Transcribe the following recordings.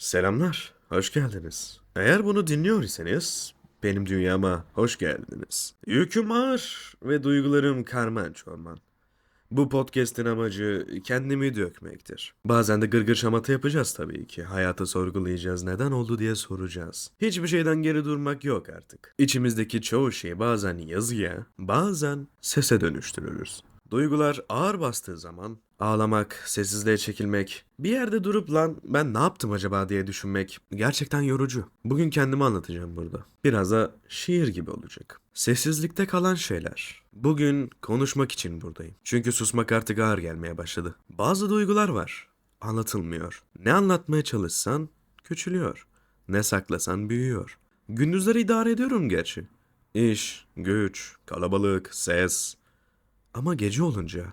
Selamlar, hoş geldiniz. Eğer bunu dinliyor iseniz benim dünyama hoş geldiniz. Yüküm ağır ve duygularım karman çorman. Bu podcast'in amacı kendimi dökmektir. Bazen de gırgır şamata yapacağız tabii ki. Hayatı sorgulayacağız, neden oldu diye soracağız. Hiçbir şeyden geri durmak yok artık. İçimizdeki çoğu şeyi bazen yazıya, bazen sese dönüştürürüz. Duygular ağır bastığı zaman ağlamak, sessizliğe çekilmek, bir yerde durup lan ben ne yaptım acaba diye düşünmek gerçekten yorucu. Bugün kendimi anlatacağım burada. Biraz da şiir gibi olacak. Sessizlikte kalan şeyler. Bugün konuşmak için buradayım. Çünkü susmak artık ağır gelmeye başladı. Bazı duygular var. Anlatılmıyor. Ne anlatmaya çalışsan küçülüyor. Ne saklasan büyüyor. Gündüzleri idare ediyorum gerçi. İş, güç, kalabalık, ses, ama gece olunca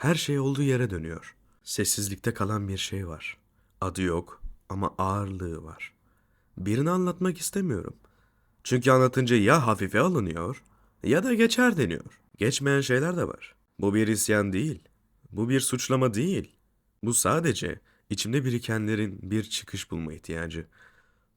her şey olduğu yere dönüyor. Sessizlikte kalan bir şey var. Adı yok ama ağırlığı var. Birini anlatmak istemiyorum. Çünkü anlatınca ya hafife alınıyor ya da geçer deniyor. Geçmeyen şeyler de var. Bu bir isyan değil. Bu bir suçlama değil. Bu sadece içimde birikenlerin bir çıkış bulma ihtiyacı.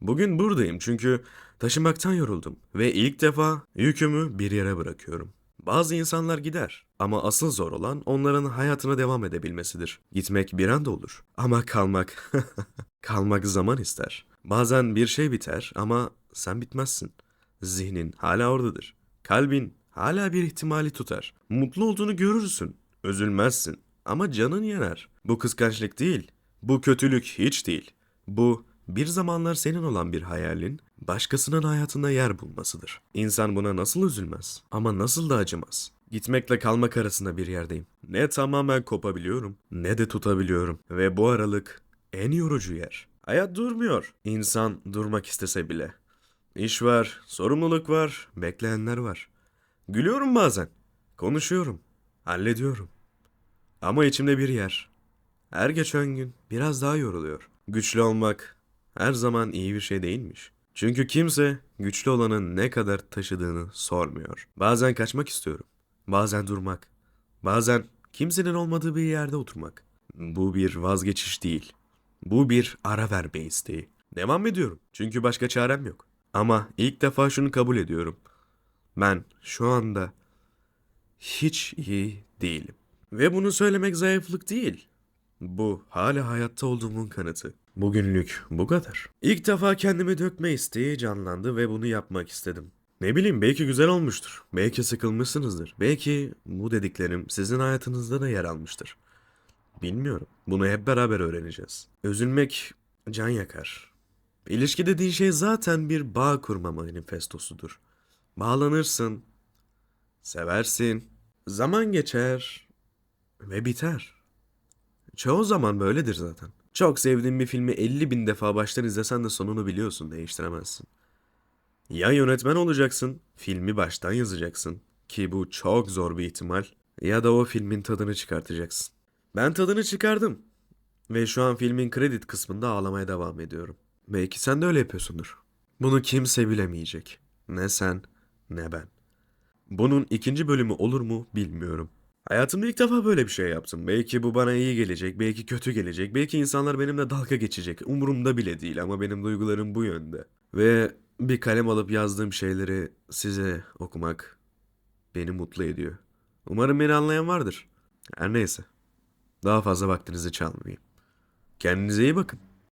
Bugün buradayım çünkü taşımaktan yoruldum ve ilk defa yükümü bir yere bırakıyorum. Bazı insanlar gider ama asıl zor olan onların hayatına devam edebilmesidir. Gitmek bir anda olur ama kalmak kalmak zaman ister. Bazen bir şey biter ama sen bitmezsin. Zihnin hala oradadır. Kalbin hala bir ihtimali tutar. Mutlu olduğunu görürsün. Üzülmezsin ama canın yanar. Bu kıskançlık değil. Bu kötülük hiç değil. Bu bir zamanlar senin olan bir hayalin başkasının hayatında yer bulmasıdır. İnsan buna nasıl üzülmez ama nasıl da acımaz. Gitmekle kalmak arasında bir yerdeyim. Ne tamamen kopabiliyorum ne de tutabiliyorum. Ve bu aralık en yorucu yer. Hayat durmuyor. İnsan durmak istese bile. İş var, sorumluluk var, bekleyenler var. Gülüyorum bazen. Konuşuyorum. Hallediyorum. Ama içimde bir yer. Her geçen gün biraz daha yoruluyor. Güçlü olmak her zaman iyi bir şey değilmiş. Çünkü kimse güçlü olanın ne kadar taşıdığını sormuyor. Bazen kaçmak istiyorum. Bazen durmak. Bazen kimsenin olmadığı bir yerde oturmak. Bu bir vazgeçiş değil. Bu bir ara verme isteği. Devam ediyorum. Çünkü başka çarem yok. Ama ilk defa şunu kabul ediyorum. Ben şu anda hiç iyi değilim. Ve bunu söylemek zayıflık değil. Bu hala hayatta olduğumun kanıtı. Bugünlük bu kadar. İlk defa kendimi dökme isteği canlandı ve bunu yapmak istedim. Ne bileyim belki güzel olmuştur. Belki sıkılmışsınızdır. Belki bu dediklerim sizin hayatınızda da yer almıştır. Bilmiyorum. Bunu hep beraber öğreneceğiz. Üzülmek can yakar. İlişki dediğin şey zaten bir bağ kurma manifestosudur. Bağlanırsın, seversin, zaman geçer ve biter. Çoğu zaman böyledir zaten. Çok sevdiğin bir filmi 50 bin defa baştan izlesen de sonunu biliyorsun, değiştiremezsin. Ya yönetmen olacaksın, filmi baştan yazacaksın ki bu çok zor bir ihtimal ya da o filmin tadını çıkartacaksın. Ben tadını çıkardım ve şu an filmin kredi kısmında ağlamaya devam ediyorum. Belki sen de öyle yapıyorsundur. Bunu kimse bilemeyecek. Ne sen ne ben. Bunun ikinci bölümü olur mu bilmiyorum. Hayatımda ilk defa böyle bir şey yaptım. Belki bu bana iyi gelecek, belki kötü gelecek, belki insanlar benimle dalga geçecek. Umurumda bile değil ama benim duygularım bu yönde. Ve bir kalem alıp yazdığım şeyleri size okumak beni mutlu ediyor. Umarım beni anlayan vardır. Her neyse. Daha fazla vaktinizi çalmayayım. Kendinize iyi bakın.